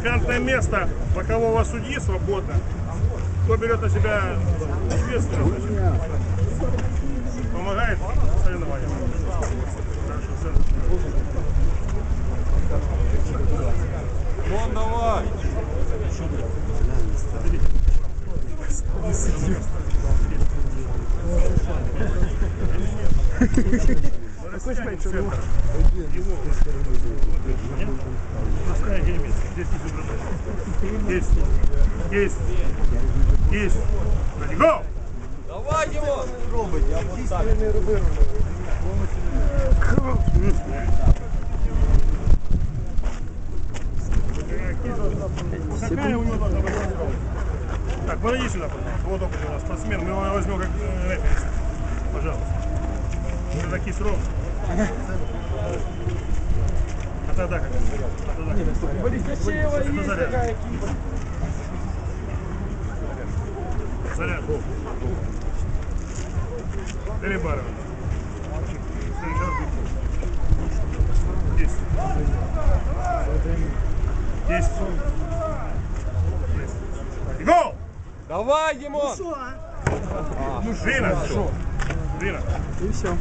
Вакантное место бокового судьи свободно. Кто берет на себя ответственность, помогает что центр. Вон давай. Растянем центр. Его. Есть. Есть. Есть. Ready, go! Давай, Димон. Какая у него должна быть тренировка? Так, подойди сюда, пожалуйста. Вот опытный у нас спортсмен. Мы его возьмем как э, референс. Пожалуйста. Это такие сроки. А тогда как? А? Это заряд. Заряд. Перебарывай. Следующий раз будет. Есть. Есть. Есть. Гол! Давай, Димон. Дрина. Дрина. И все.